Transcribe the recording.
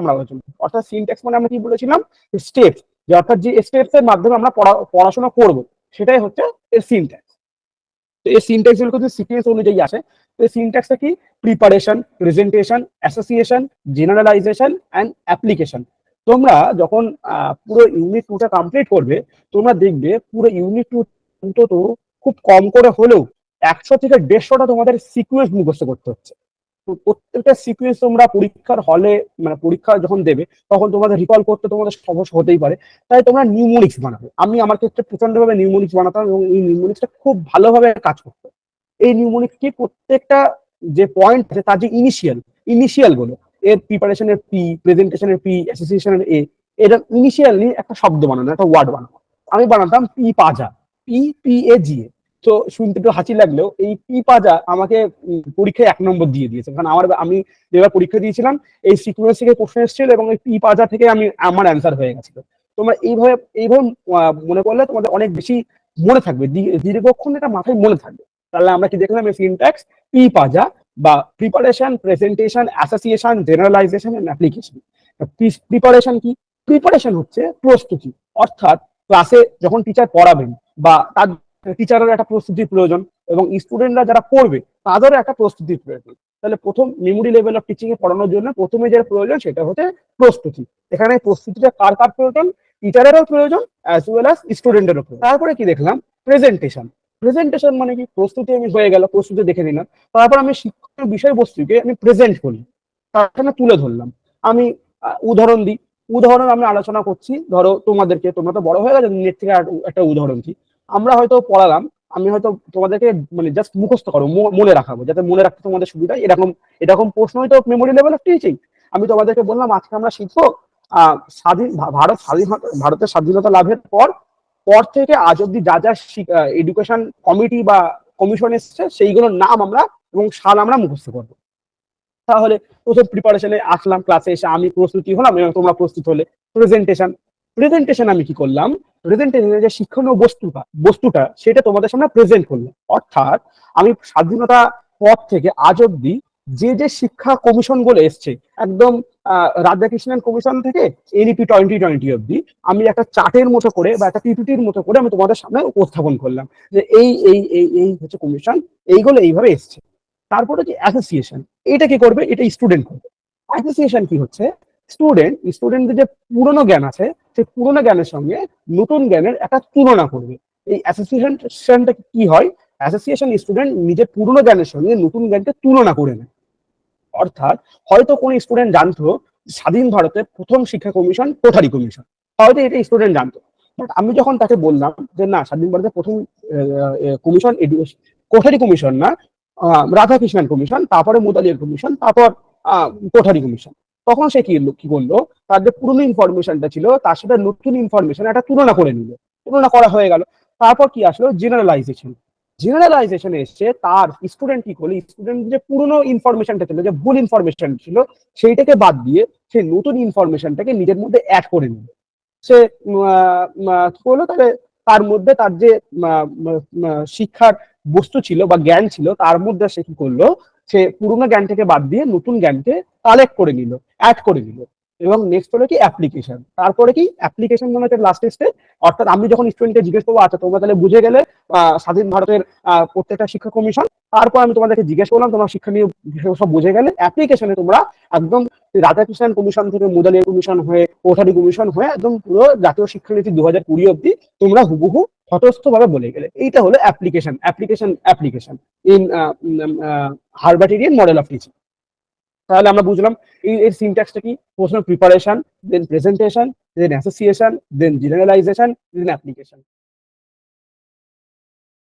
আমরা আলোচনা। অর্থাৎ সিনট্যাক্স মানে আমরা কি বলেছিলাম? স্টেপস যে অর্থাৎ যে স্টেপস এর মাধ্যমে আমরা পড়াশোনা করব, সেটাই হচ্ছে এর সিনট্যাক্স তো এই সিনট্যাক্সগুলো কিন্তু সিকোয়েন্স অনুযায়ী আসে। তো এই সিনট্যাক্সটা কি? Preparation presentation association generalisation and application তোমরা যখন পুরো ইউনিট টুটা কমপ্লিট করবে, তোমরা দেখবে পুরো ইউনিট টু অন্তত খুব কম করে হলেও একশো থেকে দেড়শোটা তোমাদের সিকুয়েন্স মুখস্থ করতে হচ্ছে। প্রত্যেকটা সিকুয়েন্স তোমরা পরীক্ষার হলে মানে পরীক্ষা যখন দেবে, তখন তোমাদের রিকল করতে তোমাদের সমস্যা হতেই পারে। তাই তোমরা নিউমোনিক্স বানাবে। আমি আমার ক্ষেত্রে প্রচন্ডভাবে নিউমোনিক্স বানাতাম এবং এই নিউমোনিক্সটা খুব ভালোভাবে কাজ করতো। এই নিউমোনিক্স কি প্রত্যেকটা যে পয়েন্ট আছে, তার যে ইনিশিয়াল ইনিশিয়ালগুলো, এর প্রিপারেশনের পি প্রেজেন্টেশনের পি অ্যাসোসিয়েশনের এ এটা ইনিশিয়ালি একটা শব্দ বানানো, একটা ওয়ার্ড বানানো। আমি বানাতাম P পাজা P P A G A তো শুনতে একটু হাসি লাগলেও এই পি পাজা আমাকে পরীক্ষায় এক নম্বর দিয়ে দিয়েছে। কারণ আমার আমি যেবার পরীক্ষা দিয়েছিলাম, এই সিকুয়েন্স থেকে প্রশ্ন এসেছিল এবং এই পি পাজা থেকে আমি, আমার অ্যান্সার হয়ে গেছিল। তোমরা এইভাবে এইভাবে মনে করলে তোমাদের অনেক বেশি মনে থাকবে। দীর্ঘক্ষণ এটা মাথায় মনে থাকবে। তাহলে আমরা কি দেখলাম, এই সিনট্যাক্স পি পাজা বা preparation presentation association generalisation and application preparation কি? প্রিপারেশন হচ্ছে প্রস্তুতি। অর্থাৎ ক্লাসে যখন টিচার পড়াবেন বা তার টিচারের একটা প্রস্তুতির প্রয়োজন এবং স্টুডেন্টরা যারা পড়বে, তাদেরও একটা প্রস্তুতির প্রয়োজন। তাহলে প্রথম মেমোরি লেভেল অফ টিচিং এ পড়ানোর জন্য প্রথমে যেটা প্রয়োজন, সেটা হচ্ছে প্রস্তুতি। এখানে প্রস্তুতিটা কার কার প্রয়োজন? টিচারেরও প্রয়োজন অ্যাজ ওয়েল অ্যাজ স্টুডেন্টেরও প্রয়োজন। তারপরে কি দেখলাম? প্রেজেন্টেশন প্রেজেন্টেশন মানে কি? প্রস্তুতি আমি হয়ে গেল, প্রস্তুতি দেখে নিলাম। তারপর আমি শিক্ষার বিষয়বস্তুকে আমি প্রেজেন্ট করি। তার সামনে তুলে ধরলাম। আমি উদাহরণ দিই। উদাহরণ আমি আলোচনা করছি। ধরো তোমাদেরকে, তোমরা তো বড় হয়ে গেছে, নেট থেকে একটা উদাহরণ দিই। আমরা হয়তো পড়ালাম, আমি হয়তো তোমাদেরকে মানে জাস্ট মুখস্থ করো মনে রাখাবো, যাতে মনে রাখতে তোমাদের সুবিধা এরকম এরকম প্রশ্ন হয়তো মেমোরি লেভেল অফ আমি তোমাদেরকে বললাম, আজকে আমরা শিখব স্বাধীন ভারত স্বাধীনতা, ভারতের স্বাধীনতা লাভের পর পর থেকে আজ অব্দি যা যা এডুকেশন কমিটি বা কমিশন এসছে, সেইগুলোর নাম আমরা এবং সাল আমরা মুখস্থ করব। তাহলে প্রথম প্রিপারেশনে আসলাম ক্লাসে এসে আমি প্রস্তুতি হলাম এবং তোমরা প্রস্তুত হলে। প্রেজেন্টেশন প্রেজেন্টেশন আমি কি করলাম? প্রেজেন্টেশনের যে শিক্ষণীয় বস্তুটা বস্তুটা সেটা তোমাদের সামনে প্রেজেন্ট করলাম অর্থাৎ আমি স্বাধীনতা পর থেকে আজ অব্দি যে যে শিক্ষা কমিশনগুলো এসছে, একদম রাধাকৃষ্ণন কমিশন থেকে এনইপি টোয়েন্টি টোয়েন্টি অব্দি আমি একটা চার্টের মতো করে বা একটা পিপিটির মতো করে আমি তোমাদের সামনে উপস্থাপন করলাম যে এই এই এই এই হচ্ছে কমিশন এইগুলো এইভাবে এসছে। তারপরে যে অ্যাসোসিয়েশন এটা কি করবে? এটা স্টুডেন্ট করবে। অ্যাসোসিয়েশন কি হচ্ছে? স্টুডেন্ট স্টুডেন্টদের যে পুরনো জ্ঞান আছে সেই পুরনো জ্ঞানের সঙ্গে নতুন জ্ঞানের একটা তুলনা করবে। এই অ্যাসোসিয়েশনটা কি হয়? অ্যাসোসিয়েশন স্টুডেন্ট নিজের পুরনো জ্ঞানের সঙ্গে নতুন জ্ঞানকে তুলনা করে নেয়। অর্থাৎ হয়তো কোন স্টুডেন্ট জানতো স্বাধীন ভারতের প্রথম শিক্ষা কমিশন, কোঠারি কমিশন। হয়তো এটা স্টুডেন্ট জানতো। বাট আমি যখন তাকে বললাম যে, না, স্বাধীন ভারতের প্রথম কমিশন কোঠারি কমিশন না রাধাকৃষ্ণন কমিশন, তারপরে মুদালিয়ার কমিশন, তারপর কোঠারি কমিশন। তখন সে কি কি করল? তার যে পুরনো ইনফরমেশনটা ছিল, তার সাথে নতুন ইনফরমেশন একটা তুলনা করে নিল। তুলনা করা হয়ে গেল। তারপর কি আসলো? জেনারেলাইজেশন জেনারেলাইজেশন এসছে তার স্টুডেন্ট কি করল? স্টুডেন্ট যে পুরনো ইনফরমেশনটা ছিল, যে ভুল ইনফরমেশন ছিল, সেইটাকে বাদ দিয়ে সে নতুন ইনফরমেশনটাকে নিজের মধ্যে অ্যাড করে নিল। সে করল? তাহলে তার মধ্যে তার যে শিক্ষার বস্তু ছিল বা জ্ঞান ছিল, তার মধ্যে সে কি করল? সে পুরোনো জ্ঞানটাকে বাদ দিয়ে নতুন জ্ঞানকে কালেক্ট করে নিল। অ্যাড করে নিল এবং নেক্সট হলো কি অ্যাপ্লিকেশন তারপরে কি অ্যাপ্লিকেশন মানে হচ্ছে লাস্ট স্টেজ অর্থাৎ আমি যখন স্টুডেন্টকে জিজ্ঞেস করব আচ্ছা তোমরা তাহলে বুঝে গেলে স্বাধীন ভারতের প্রত্যেকটা শিক্ষা কমিশন তারপর আমি তোমাদেরকে জিজ্ঞেস করলাম, তোমরা শিক্ষা নিয়ে সব বুঝে গেলে? অ্যাপ্লিকেশনে তোমরা একদম রাধাকৃষ্ণন কমিশন থেকে মুদালিয়া কমিশন হয়ে, কোঠারি কমিশন হয়ে একদম পুরো জাতীয় শিক্ষানীতি দু হাজার কুড়ি অব্দি তোমরা হুবহু তটস্থ ভাবে বলে গেলে। এইটা হলো application application application in Herbartian model of teaching তাহলে আমরা বুঝলাম এই এর সিনট্যাক্সটা কি? প্রথমে preparation then presentation then association then generalisation then application